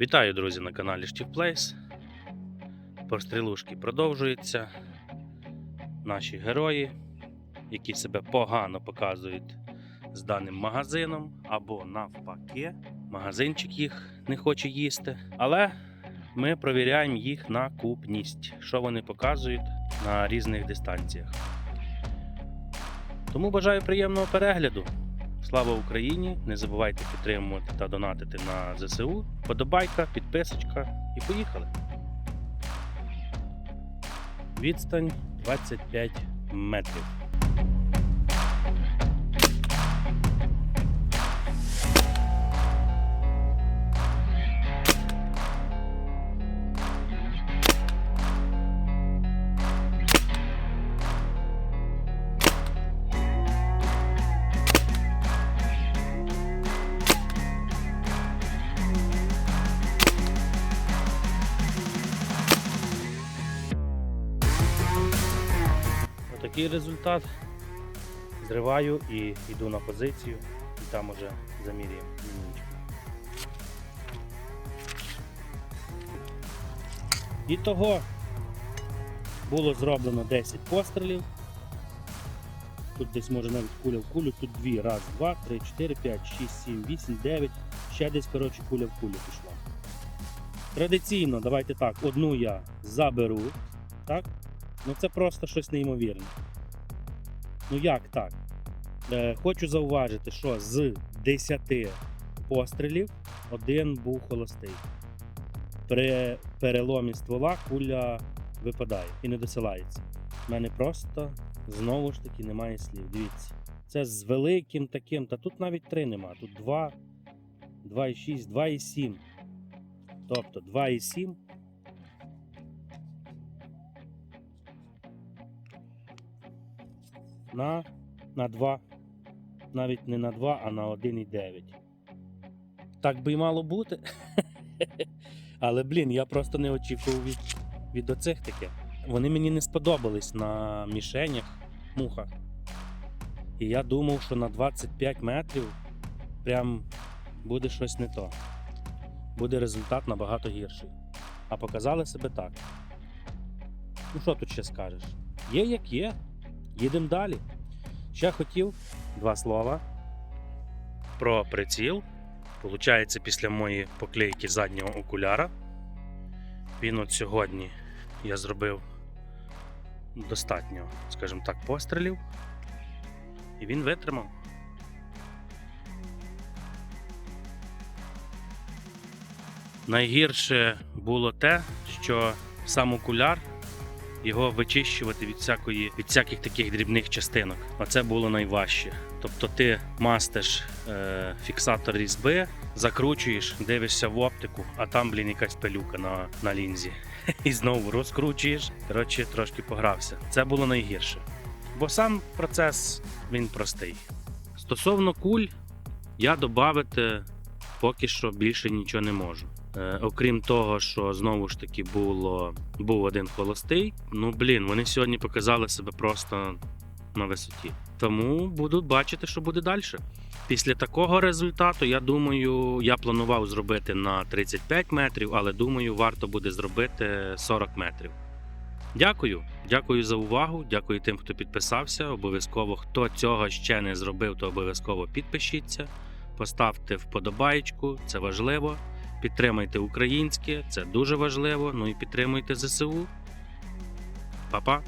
Вітаю, друзі, на каналі Плейс. Пострілушки продовжуються. Наші герої, які себе погано показують з даним магазином, або навпаки, магазинчик їх не хоче їсти. Але ми провіряємо їх на купність, що вони показують на різних дистанціях. Тому бажаю приємного перегляду. Слава Україні! Не забувайте підтримувати та донатити на ЗСУ. Подобайка, підписочка і поїхали. Відстань 25 метрів. Отакий результат. Зриваю і йду на позицію, і там уже замірюємо лінійку. І того було зроблено 10 пострілів. Тут десь може навіть куля в кулю, тут дві. Раз, два, три, чотири, п'ять, шість, сім, вісім, дев'ять. Ще десь, коротше, куля в кулю пішла. Традиційно, давайте так, одну я заберу. Так? Ну це просто щось неймовірне. Ну як так? Е, хочу зауважити, що з 10 пострілів один був холостий. При переломі ствола куля випадає і не досилається. У мене просто знову ж таки немає слів. Дивіться. Це з великим таким, та тут навіть 3 нема, тут 2, 2,6, 2,7. Тобто 2,7 на, на 2. Навіть не на 2, а на 1,9. Так би й мало бути. Але, блін, я просто не очікував від, від оцих таке. Вони мені не сподобались на мішенях, мухах. І я думав, що на 25 метрів прям буде щось не то. Буде результат набагато гірший. А показали себе так. Ну що тут ще скажеш? Є як є. Їдемо далі. Ще хотів два слова про приціл. Получається, після моєї поклейки заднього окуляра. Він от сьогодні я зробив достатньо, скажімо так, пострілів. І він витримав. Найгірше було те, що сам окуляр його вичищувати від всякої від всяких таких дрібних частинок. Оце було найважче. Тобто ти мастиш е, фіксатор різьби, закручуєш, дивишся в оптику, а там, блін, якась пилюка на, на лінзі. І знову розкручуєш. Коротше, трошки погрався. Це було найгірше. Бо сам процес він простий. Стосовно куль, я додати поки що більше нічого не можу. Е, окрім того, що знову ж таки було, був один холостий. Ну блін, вони сьогодні показали себе просто на висоті. Тому будуть бачити, що буде далі. Після такого результату, я думаю, я планував зробити на 35 метрів, але думаю, варто буде зробити 40 метрів. Дякую, дякую за увагу. Дякую тим, хто підписався. Обов'язково, хто цього ще не зробив, то обов'язково підпишіться. Поставте вподобайку, це важливо. Підтримайте українське, це дуже важливо. Ну і підтримуйте ЗСУ. Па-па!